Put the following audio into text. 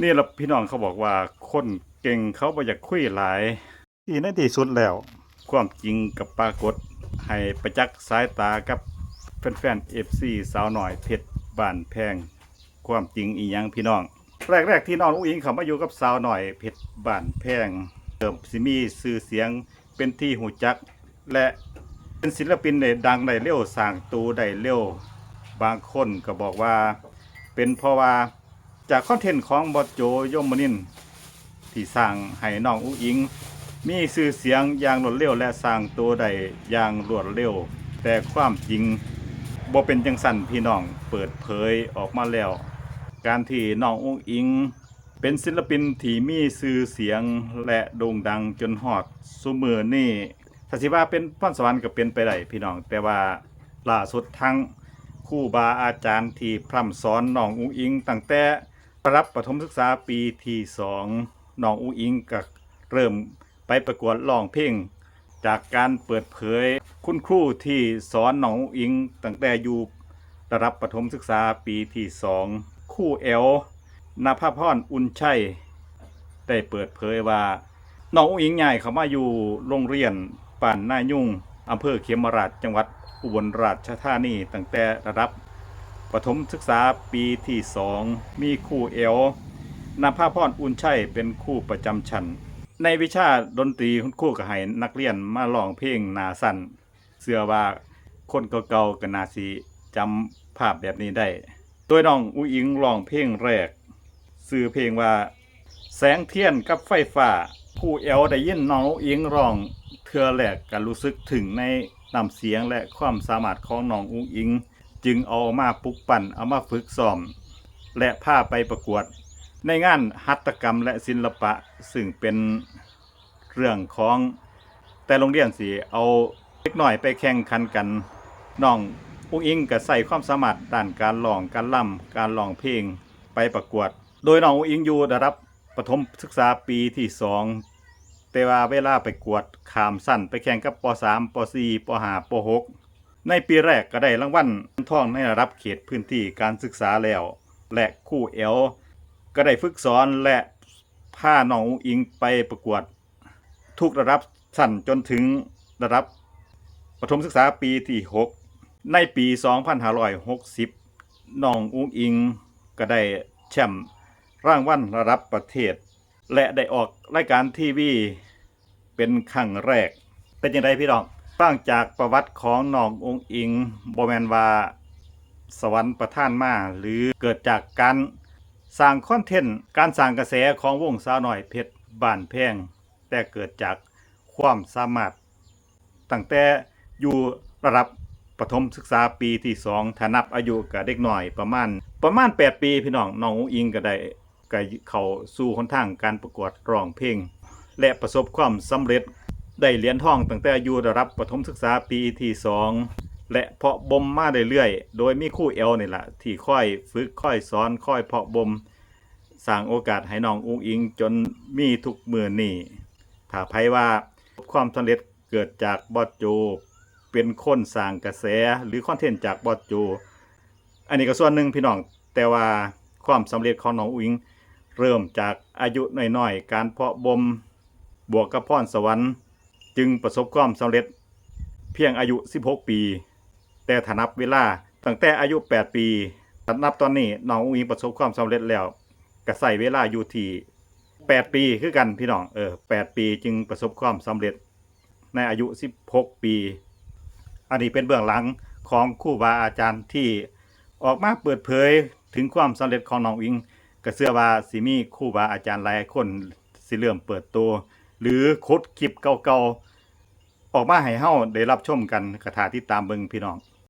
นี่ละพี่น้องเขาบอกว่าคนเก่งเขาบ่อยากคุยหลายที่ในที่สุดแล้ว ความจริงกับปรากฏ ให้ประจักษ์สายตากับแฟนๆ FC สาวหน่อยเพชรบ้านแพง ความจริงอีหยังพี่น้อง แรกๆที่น้องอุ้งอิงเขามาอยู่กับสาวหน่อยเพชรบ้านแพงเติมสิมีชื่อเสียงเป็นที่หูจัก และเป็นศิลปินได้ดังได้เร็วสร้างตูได้เร็ว บางคนก็บอกว่า เป็นเพราะว่า จากคอนเทนต์ของบอสโจยมนินที่สร้างให้น้องอุ้งอิง มีชื่อเสียงอย่างรวดเร็วและสร้างตัวได้อย่างรวดเร็ว แต่ความจริงบ่เป็นจังสั่นพี่น้องเปิดเผยออกมาแล้ว การที่น้องอุ้งอิง เป็นศิลปินที่มีชื่อเสียงและโด่งดังจนฮอดซุมือนี่ถ้าสิว่าเป็นพรสวรรค์ก็เป็นไปได้พี่น้อง แต่ว่าล่าสุดทั้งครูบาอาจารย์ที่พร่ำสอนน้องอุ้งอิงตั้งแต่ รับประถมศึกษาปีที่สองน้องอุ้งอิงก็เริ่มไปประกวดร้องเพลงจากการเปิดเผยคุณครูที่สอนน้องอุ้งอิงตั้งแต่อยู่ระดับประถมศึกษาปีที่สองคู่เอลนภาพรอุ่นชัยได้เปิดเผยว่าน้องอุ้งอิงใหญ่เขามาอยู่โรงเรียนป่านนายุ่งอำเภอเขียมราชจังหวัดอุบลราชธานีตั้งแต่ระดับ ประถมศึกษาปีที่สองมีคู่เอลนภาพรอุ่นชัยเป็นคู่ประจำชั้นในวิชาดนตรีคุณครูก็ให้นักเรียนมาร้องเพลงนาสั้นเชื่อว่าคนเก่าๆก็น่าสิจำภาพแบบนี้ได้โดยน้องอุ้งอิงร้องเพลงแรกชื่อเพลงว่า แสงเทียนกับไฟฟ้าผู้เอลได้ยินน้องอุ้งอิงร้องเทือแรกก็รู้สึกถึงในน้ำเสียงและความสามารถของน้องอุ้งอิง จึงเอามาปลุกปั่นเอามาฝึกซ้อม และพาไปประกวด ในงานหัตถกรรมและศิลปะซึ่งเป็นเรื่องของแต่โรงเรียนสิเอาเล็กหน่อยไปแข่งขันกันน้องอุ้งอิงก็ใส่ความสามารถด้านการร้องการล่ำการร้องเพลงไปประกวด โดยน้องอุ้งอิงอยู่ระดับประถมศึกษาปีที่สองแต่ว่าเวลาไปกวดขามสั้นไปแข่งกับป .3 ป .4 ป .5 ป .6 ในปีแรกก็ได้รางวัลท่องในระดับเขตพื้นที่การศึกษาแล้ว และคู่เอลก็ได้ฝึกสอนและพาน้องอุอิงไปประกวด ทุกระดับสั้นจนถึงระดับประถมศึกษาปีที่ 6 ในปี 2560 น้องอุ้งอิงก็ได้แชมป์รางวัลระดับประเทศ และได้ออกรายการทีวีเป็นครั้งแรก เป็นยังไงพี่น้อง ฟังจากประวัติของน้องอุ้งอิงบแมนว่าสวรรค์ประทานมาหรือเกิดจากการสร้างคอนเทนต์การสร้างกระแสของวงสาวหน่อยเพชรบ้านแพงแต่เกิดจากความสามารถตั้งแต่อยู่ระดับประถมศึกษาปีที่สองถ้านับอายุกับเด็กหน่อยประมาณ ประมาณ 8 ปีพี่น้องน้องอุ๊งอิงก็ได้ก็เข้าสู่หนทางการประกวดร้องเพลง และประสบความสำเร็จ ได้เหรียญทองตั้งแต่อยู่ระดับประถมศึกษาปีที่สองและเพาะบ่มมาเรื่อยๆ โดยมีคู่เอลนี่แหละที่ค่อยฝึกค่อยสอนค่อยเพาะบ่มสร้างโอกาสให้น้องอุ้งอิงจนมีทุกมือนี่ถ้าไพว่าความสำเร็จเกิดจากบอสโจ เป็นคนสร้างกระแสหรือคอนเทนต์จากบอสโจ อันนี้ก็ส่วนหนึ่งพี่น้องแต่ว่าความสำเร็จของน้องอุ้งเริ่มจากอายุน้อยๆ การเพาะบ่มบวกกับพรสวรรค์ จึงประสบความสำเร็จ เพียงอายุ 16 ปี แต่ถ้านับเวลาตั้งแต่อายุ 8 ปีถ้านับตอนนี้น้องอุ้งอิงประสบความสำเร็จแล้วก็ใส่เวลาอยู่ที่8 ปีคือกันพี่น้องเออ8ปีจึงประสบความสำเร็จในอายุ 16 ปี อันนี้เป็นเบื้องหลังของครูบาอาจารย์ที่ออกมาเปิดเผยถึงความสำเร็จของน้องอิงก็เชื่อว่าสิมีครูบาอาจารย์หลายคนสิเริ่มเปิดตัว หรือคดคลิปเก่าๆ ออกมาให้เฮาได้รับชมกันกระถาที่ตามเบิงพี่น้อง